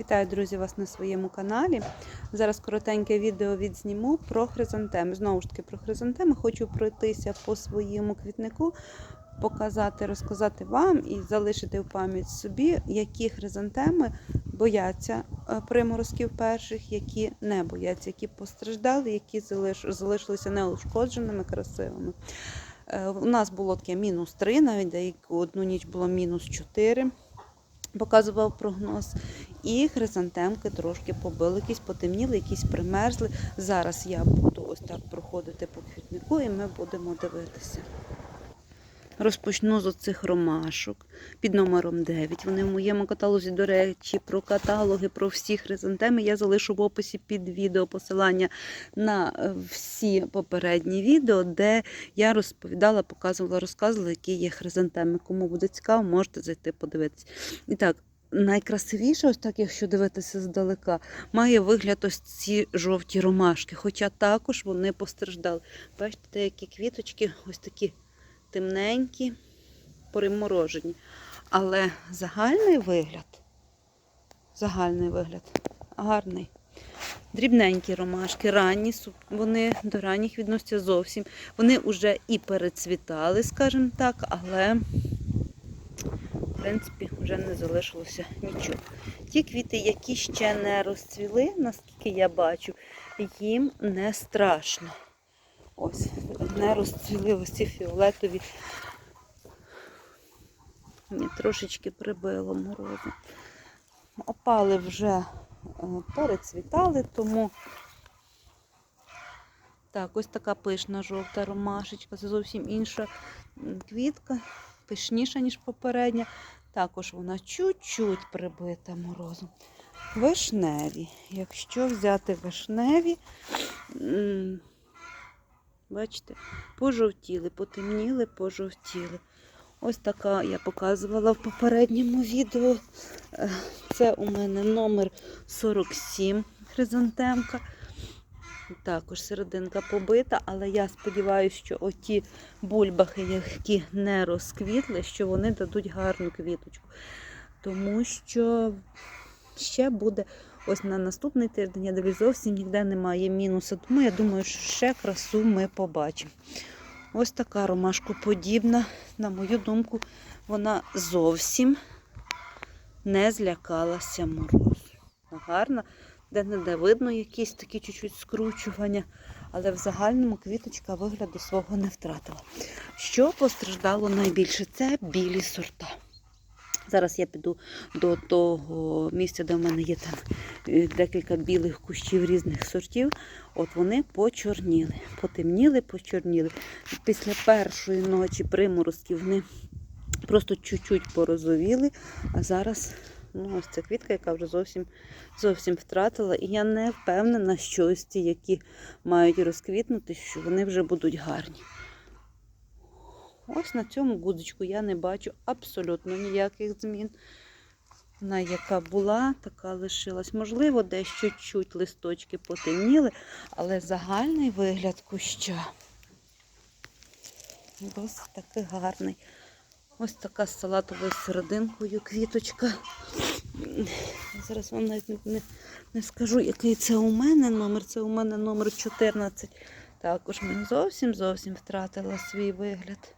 Вітаю, друзі, вас на своєму каналі. Зараз коротеньке відео відзніму про хризантеми. Знову ж таки, про хризантеми хочу пройтися по своєму квітнику, показати, розказати вам і залишити в пам'ять собі, які хризантеми бояться е, приморозків перших, які не бояться, які постраждали, які залиш- залишилися неушкодженими, красивими. Е, У нас було таке мінус 3, навіть одну ніч було мінус 4 показував прогноз. І хризантемки трошки побили, якісь потемніли, якісь примерзли. Зараз я буду ось так проходити по квітнику і ми будемо дивитися. Розпочну з оцих ромашок під номером 9. Вони в моєму каталозі, до речі, про каталоги, про всі хризантеми. Я залишу в описі під відео посилання на е, всі попередні відео, де я розповідала, показувала, розказувала, які є хризантеми. Кому буде цікаво, можете зайти подивитися. І так, найкрасивіше, ось так, якщо дивитися здалека, має вигляд ось ці жовті ромашки, хоча також вони постраждали. Бачите, деякі квіточки ось такі темненькі, приморожені. Але загальний вигляд, загальний вигляд гарний. Дрібненькі ромашки, ранні, вони до ранніх відносяться зовсім. Вони вже і перецвітали, скажімо так, але, в принципі, вже не залишилося нічого. Ті квіти, які ще не розцвіли, наскільки я бачу, їм не страшно. Ось, не розцвіли ось ці фіолетові. Мені трошечки прибило морозу. Опали вже е, перецвітали, тому так, ось така пишна жовта ромашечка. Це зовсім інша квітка, пишніша, ніж попередня. Також вона чуть-чуть прибита морозом. Вишневі. Якщо взяти вишневі, бачите, пожовтіли, потемніли, пожовтіли. Ось така я показувала в попередньому відео. Е, Це у мене номер 47 хризантемка. Також серединка побита, але я сподіваюся, що оті бульбахи, які не розквітли, що вони дадуть гарну квіточку. Тому що ще буде ось на наступний тиждень, я дивлюсь, зовсім ніде немає мінуса. Тому я думаю, що ще красу ми побачимо. Ось така ромашкоподібна, на мою думку, вона зовсім не злякалася морозу. Гарна, де-не-де видно якісь такі чуть-чуть скручування, але в загальному квіточка вигляду свого не втратила. Що постраждало найбільше? Це білі сорта. Зараз я піду до того місця, де в мене є там е, декілька білих кущів різних сортів. От вони почорніли, потемніли, почорніли. Після першої ночі приморозків вони просто чуть-чуть порозовіли, а зараз ну, ось ця квітка, яка вже зовсім, зовсім втратила. І я не впевнена, що ось ті, які мають розквітнути, що вони вже будуть гарні. Ось на цьому гудзичку я не бачу абсолютно ніяких змін. Вона яка була, така лишилась. Можливо, десь чуть-чуть листочки потемніли, але загальний вигляд куща досить таки гарний. Ось така з салатовою серединкою квіточка. Зараз вам навіть не, не скажу, який це у мене номер. Це у мене номер 14. Також він зовсім зовсім втратила свій вигляд.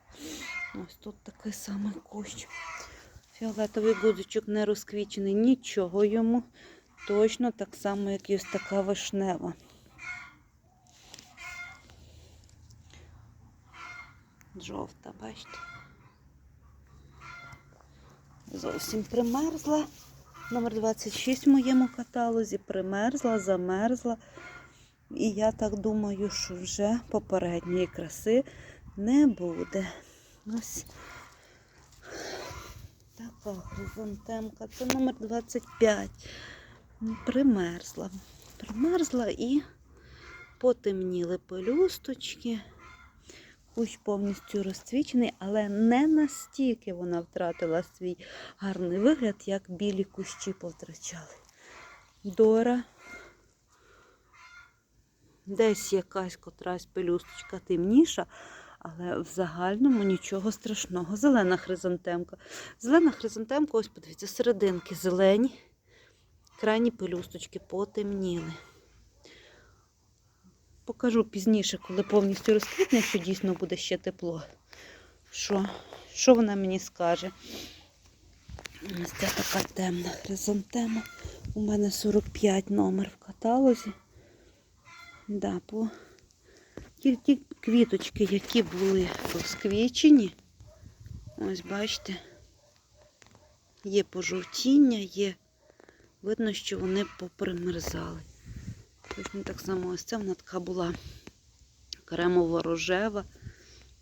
Ось тут такий самий кущ. Фіолетовий гудзичок не розквічений, нічого йому. Точно так само, як і ось така вишнева. Жовта, бачите? Зовсім примерзла. Номер 26 в моєму каталозі. Примерзла, замерзла. І я так думаю, що вже попередньої краси не буде. Ось така хризантемка. Це номер 25. Примерзла. Примерзла і потемніли пелюсточки. Кущ повністю розцвічений, але не настільки вона втратила свій гарний вигляд, як білі кущі повтрачали. Дора. Десь якась котрась пелюсточка темніша, але в загальному нічого страшного. Зелена хризантемка. Зелена хризантемка, ось подивіться, серединки зелені. крайні пелюсточки потемніли. Покажу пізніше, коли повністю розквітне, якщо дійсно буде ще тепло. Що, що вона мені скаже? Ось ця така темна хризантема. У мене 45 номер в каталозі. Да, по... Ті, квіточки, які були розквічені. Ось бачите, є пожовтіння, є. Видно, що вони попримерзали. Так само ось ця вона така була кремово-рожева.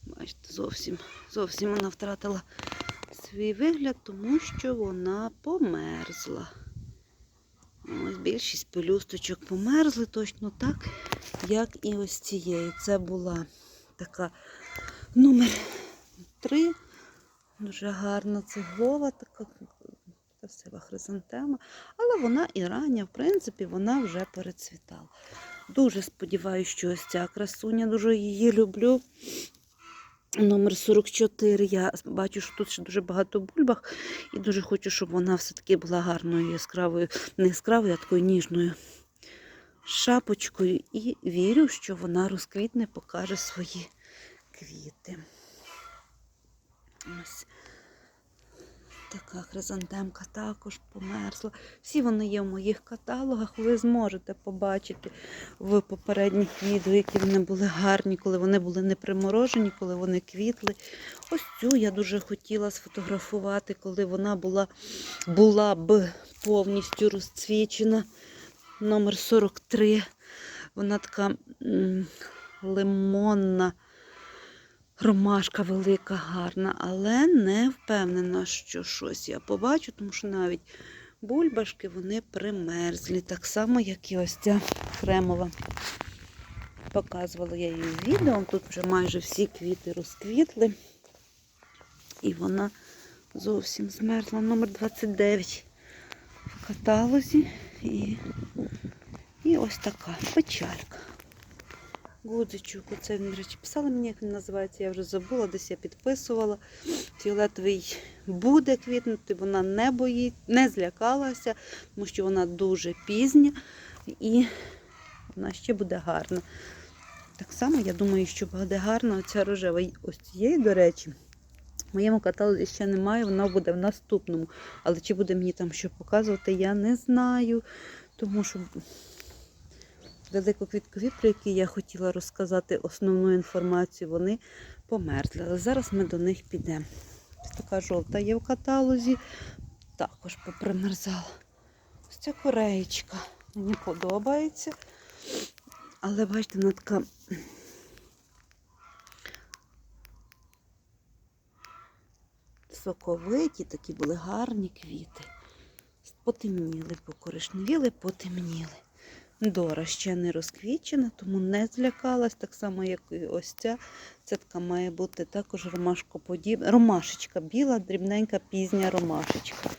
Бачите, зовсім, зовсім вона втратила свій вигляд, тому що вона померзла. Ось більшість пелюсточок померзли точно так, як і ось цієї. Це була така номер 3. Дуже гарна цеглова, така красива хризантема. Але вона і рання, в принципі, вона вже перецвітала. Дуже сподіваюся, що ось ця красуня, дуже її люблю. Номер 44. Я бачу, що тут ще дуже багато бульбах, і дуже хочу, щоб вона все-таки була гарною яскравою, не яскравою, а такою ніжною шапочкою. І вірю, що вона розквітне, покаже свої квіти. Ось така хризантемка також померзла. Всі вони є в моїх каталогах. Ви зможете побачити в попередніх відео, які вони були гарні, коли вони були не приморожені, коли вони квітли. Ось цю я дуже хотіла сфотографувати, коли вона була, була б повністю розцвічена. Номер 43. Вона така лимонна. Ромашка велика, гарна, але не впевнена, що щось я побачу, тому що навіть бульбашки вони примерзлі. Так само, як і ось ця кремова. Показувала я її в відео. Тут вже майже всі квіти розквітли. І вона зовсім змерзла. Номер 29 в каталозі. І, і ось така печалька. Гудзичок, оце він, до речі, писали мені, як він називається, я вже забула, десь я підписувала. Фіолетовий буде квітнути, вона не боїть, не злякалася, тому що вона дуже пізня і вона ще буде гарна. Так само, я думаю, що буде гарна оця рожева. Ось цієї, до речі, в моєму каталозі ще немає, вона буде в наступному. Але чи буде мені там що показувати, я не знаю. Тому що великоквіткові, про які я хотіла розказати основну інформацію, вони померзли. Але зараз ми до них підемо. Ось така жовта є в каталозі, також попримерзала. Ось ця кореєчка. Мені подобається. Але бачите, вона така. Соковиті, такі були гарні квіти. Потемніли, покоришневіли, потемніли. Дора ще не розквічена, тому не злякалась, так само, як і ось ця. Це така має бути також ромашкоподібна. Ромашечка біла, дрібненька, пізня ромашечка.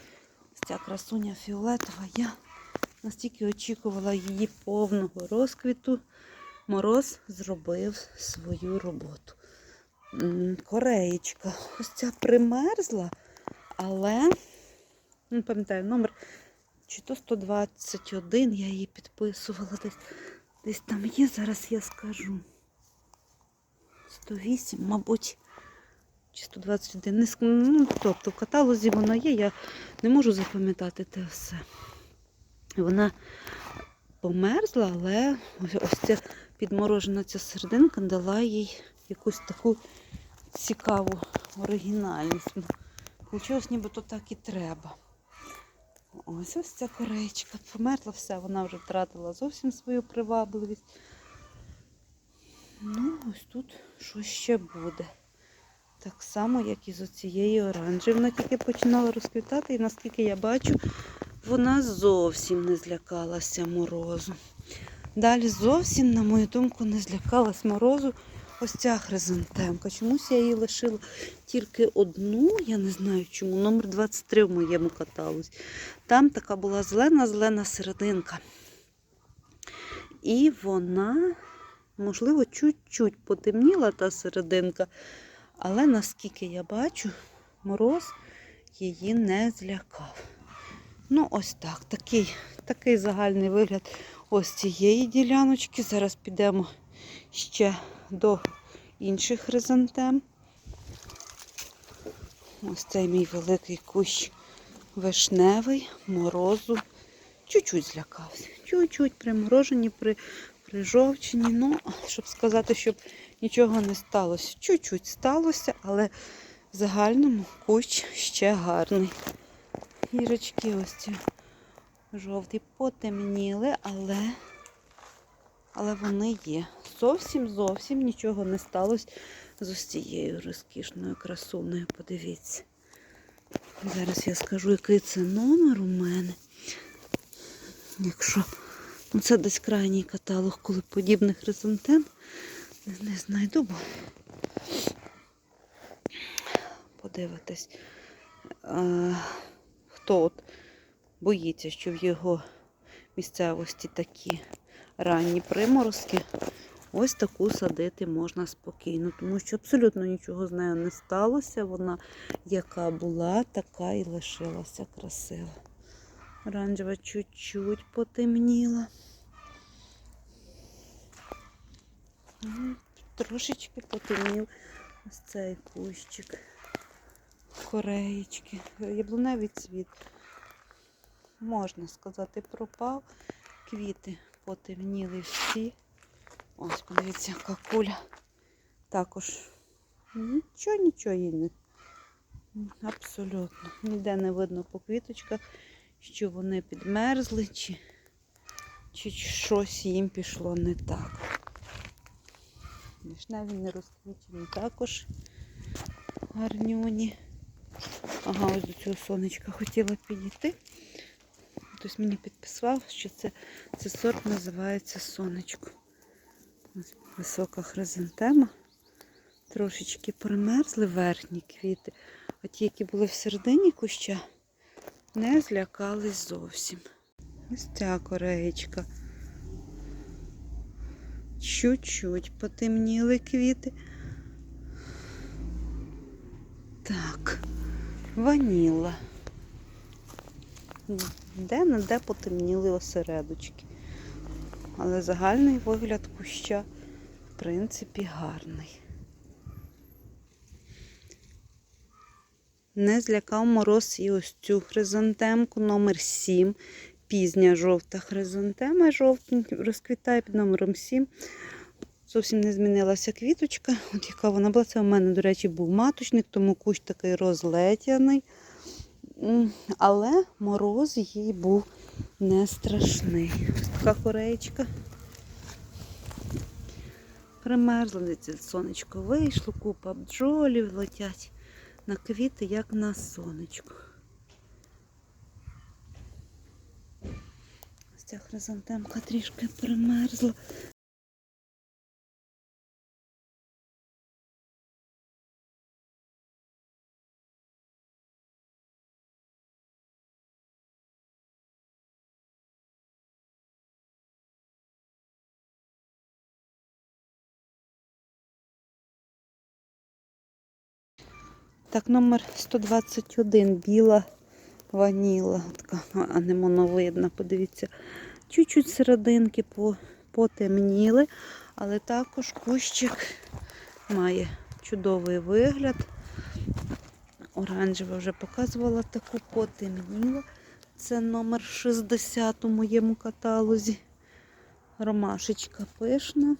Ця красуня фіолетова. Я настільки очікувала її повного розквіту. Мороз зробив свою роботу. Кореєчка. Ось ця примерзла, але не пам'ятаю номер. Чи то 121 я її підписувала десь. Десь там є, зараз я скажу. 108, мабуть, чи 121. Не, ну, тобто в каталозі вона є, я не можу запам'ятати те все. Вона померзла, але ось, ця підморожена ця серединка дала їй якусь таку цікаву оригінальність. Ну, Получилось, нібито так і треба. Ось ось ця корейчка. Померла все, вона вже втратила зовсім свою привабливість. Ну, ось тут що ще буде. Так само, як і з оцієї оранжі. Вона тільки починала розквітати, і наскільки я бачу, вона зовсім не злякалася морозу. Далі зовсім, на мою думку, не злякалась морозу ось ця хризантемка. Чомусь я її лишила тільки одну, я не знаю чому, номер 23 в моєму каталозі. Там така була зелена-зелена серединка. І вона, можливо, чуть-чуть потемніла та серединка, але наскільки я бачу, мороз її не злякав. Ну, ось так. Такий, такий загальний вигляд ось цієї діляночки. Зараз підемо ще до інших хризантем. Ось цей мій великий кущ вишневий, морозу. Чуть-чуть злякався. Чуть-чуть приморожені, при, прижовчені. Ну, щоб сказати, щоб нічого не сталося. Чуть-чуть сталося, але в загальному кущ ще гарний. Гірочки ось ці жовті потемніли, але, але вони є. Зовсім зовсім нічого не сталося з ось цією розкішною красуною. Подивіться. Зараз я скажу, який це номер у мене. Якщо ну, це десь крайній каталог, коли подібних хризантем не, не знайду, бо подивитись. А, хто от боїться, що в його місцевості такі ранні приморозки, ось таку садити можна спокійно, тому що абсолютно нічого з нею не сталося. Вона яка була, така і лишилася красива. Оранжева чуть-чуть потемніла. Трошечки потемнів ось цей кущик. Кореєчки. Яблуневий цвіт. Можна сказати, пропав. Квіти потемніли всі. Ось, подивіться, яка куля. Також нічого, нічого їй не. Абсолютно. Ніде не видно по квіточках, що вони підмерзли, чи, чи щось їм пішло не так. Вишневі не розквічені також гарнюні. Ага, ось до цього сонечка хотіла підійти. Хтось мені підписав, що це, це сорт називається сонечко. Висока хризантема. Трошечки примерзли верхні квіти, а ті, які були всередині куща, не злякались зовсім. Ось ця кореєчка. Чуть-чуть потемніли квіти. Так, ваніла. Де на де потемніли осередочки. Але загальний вигляд куща, в принципі, гарний. Не злякав мороз і ось цю хризантемку номер 7. Пізня жовта хризантема, жовтень розквітає під номером 7. Зовсім не змінилася квіточка. От яка вона була. Це у мене, до речі, був маточник, тому кущ такий розлетяний. Але мороз їй був не страшний. Така кореєчка. Примерзла, сонечко вийшло, купа бджолів летять на квіти, як на сонечку. Ось ця хризантемка трішки примерзла. Так, номер 121 біла ваніла. Така анемоновидна, подивіться. Чуть-чуть серединки потемніли, але також кущик має чудовий вигляд. Оранжева вже показувала таку потемніла. Це номер 60 у моєму каталозі. Ромашечка пишна.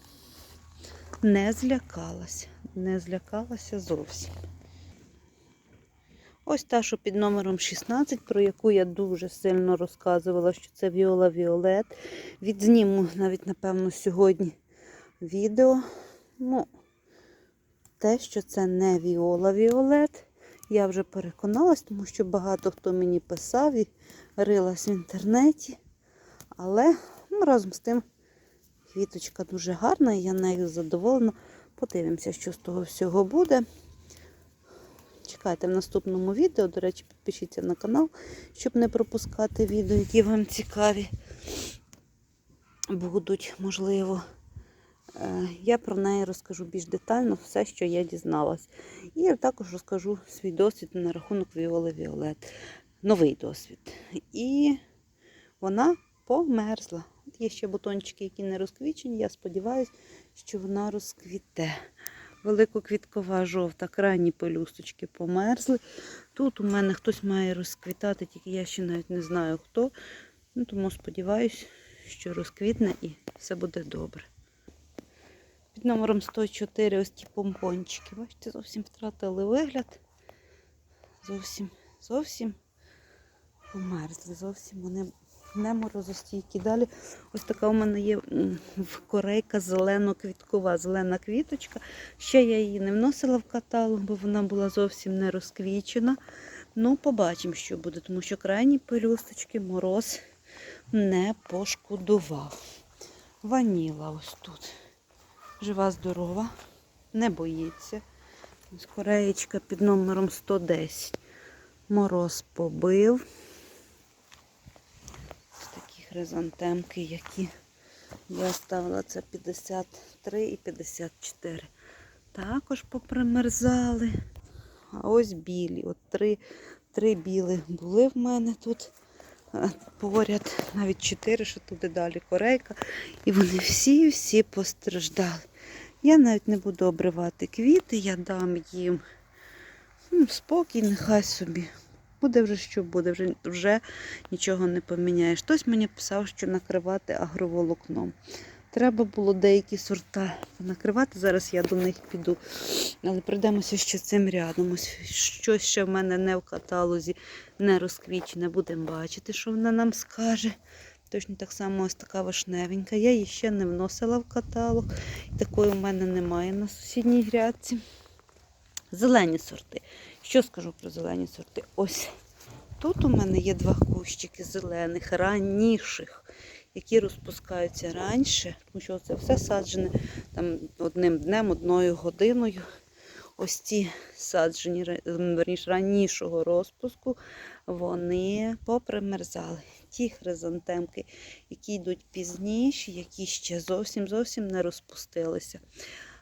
Не злякалася. Не злякалася зовсім. Ось та, що під номером 16, про яку я дуже сильно розказувала, що це Віола Віолет. Відзніму навіть, напевно, сьогодні відео. Ну, те, що це не Віола Віолет, я вже переконалась, тому що багато хто мені писав і рилась в інтернеті. Але ну, разом з тим квіточка дуже гарна, і я нею задоволена. Подивимося, що з того всього буде. Чекайте в наступному відео. До речі, підпишіться на канал, щоб не пропускати відео, які вам цікаві будуть, можливо. Е, Я про неї розкажу більш детально, все, що я дізналась. І також розкажу свій досвід на рахунок Віоли Віолет. новий досвід. І вона померзла. От є ще бутончики, які не розквічені. Я сподіваюся, що вона розквіте. Великоквіткова жовта, крайні пелюсточки померзли. Тут у мене хтось має розквітати, тільки я ще навіть не знаю хто. Ну, тому сподіваюся, що розквітне і все буде добре. Під номером 104 ось ті помпончики. Бачите, зовсім втратили вигляд. Зовсім, зовсім померзли. Зовсім вони не морозостійкі. Далі ось така у мене є корейка зелено-квіткова, зелена квіточка. Ще я її не вносила в каталог, бо вона була зовсім не розквічена. Ну, побачимо, що буде, тому що крайні пелюсточки мороз не пошкодував. Ваніла ось тут. Жива, здорова, не боїться. Ось кореєчка під номером 110. Мороз побив. Хризантемки, які я ставила, це 53 і 54. Також попримерзали. А ось білі. От три, три білі були в мене тут е, поряд, навіть чотири, що туди далі корейка. І вони всі-всі постраждали. Я навіть не буду обривати квіти, я дам їм ну, спокій, нехай собі. Буде вже що буде, вже, вже нічого не поміняєш. Хтось мені писав, що накривати агроволокном. Треба було деякі сорта накривати. Зараз я до них піду. Але прийдемося ще цим рядом. Ось щось ще в мене не в каталозі, не розквічене. Будемо бачити, що вона нам скаже. Точно так само ось така вишневенька. Я її ще не вносила в каталог. Такої в мене немає на сусідній грядці. Зелені сорти. Що скажу про зелені сорти? Ось тут у мене є два кущики зелених, раніших, які розпускаються раніше, тому що це все саджене там одним днем, одною годиною. Ось ці саджені верніше, ранішого розпуску, вони попримерзали. Ті хризантемки, які йдуть пізніше, які ще зовсім зовсім не розпустилися.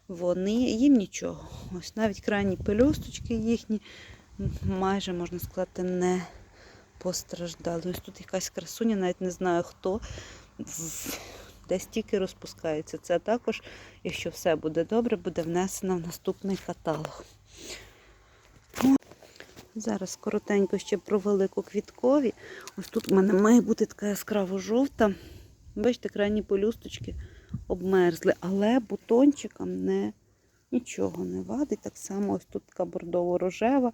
Вони їм нічого. Ось навіть крайні пелюсточки їхні майже, можна сказати, не постраждали. Ось тут якась красуня, навіть не знаю хто. в- Десь тільки розпускається. Це також, якщо все буде добре, буде внесено в наступний каталог. Зараз коротенько ще про великоквіткові. Ось тут у мене має бути така яскраво жовта. Бачите, крайні полюсточки обмерзли, але бутончикам не, нічого не вадить. Так само ось тут така бордово-рожева.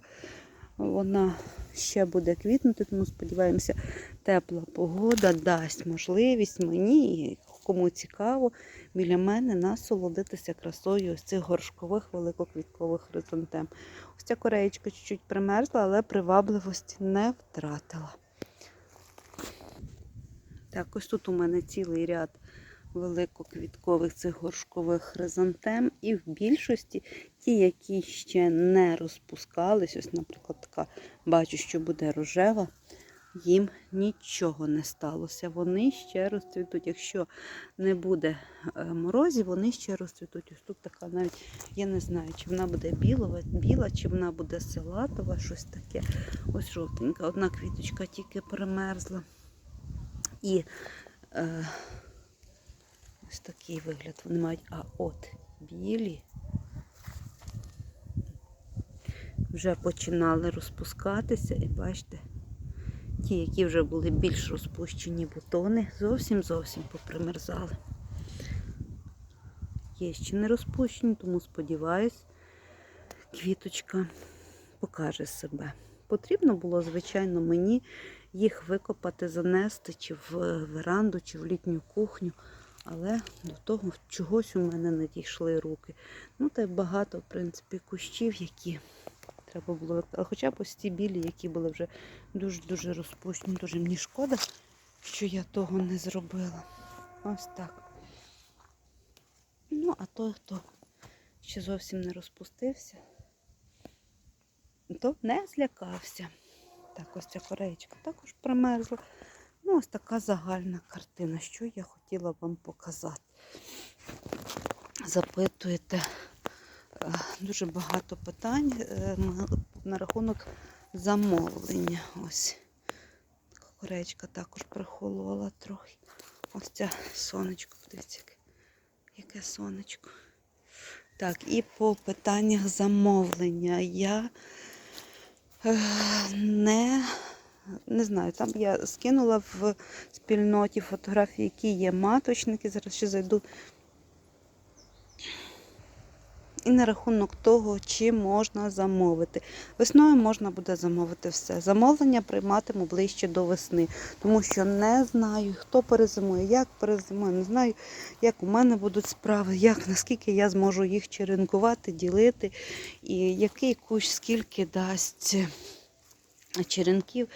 Вона ще буде квітнути, тому сподіваємося, тепла погода дасть можливість мені кому цікаво біля мене насолодитися красою ось цих горшкових великоквіткових хризантем. Ось ця кореєчка чуть-чуть примерзла, але привабливості не втратила. Так, ось тут у мене цілий ряд великоквіткових цих горшкових хризантем. І в більшості ті, які ще не розпускались, ось, наприклад, така бачу, що буде рожева, їм нічого не сталося. Вони ще розцвітуть. Якщо не буде е, морозів, вони ще розцвітуть. Ось тут така навіть, я не знаю, чи вона буде білова, біла, чи вона буде салатова, щось таке. Ось жовтенька. Одна квіточка тільки примерзла. І е, такий вигляд вони мають. А от білі вже починали розпускатися, і бачите, ті, які вже були більш розпущені бутони, зовсім зовсім попримерзали. Є ще не розпущені, тому сподіваюсь, квіточка покаже себе. Потрібно було, звичайно, мені їх викопати, занести чи в веранду, чи в літню кухню. Але до того чогось у мене не дійшли руки. Ну, та й багато, в принципі, кущів, які треба було викопати. Хоча б ось ті білі, які були вже дуже-дуже розпущені. Дуже мені шкода, що я того не зробила. Ось так. Ну, а той, хто ще зовсім не розпустився, то не злякався. Так, ось ця кореєчка також примерзла. Ну, ось така загальна картина, що я хотіла вам показати. Запитуєте е, дуже багато питань е, на рахунок замовлення. Ось Коречка також прохолола трохи. Ось ця сонечко, подивіться, яке, яке сонечко. Так, і по питаннях замовлення. Я е, не, не знаю, там я скинула в спільноті фотографії, які є маточники. Зараз ще зайду. І на рахунок того, чи можна замовити. Весною можна буде замовити все. Замовлення прийматиму ближче до весни, тому що не знаю, хто перезимує, як перезимує, не знаю, як у мене будуть справи, як наскільки я зможу їх черенкувати, ділити, і який кущ скільки дасть черенків.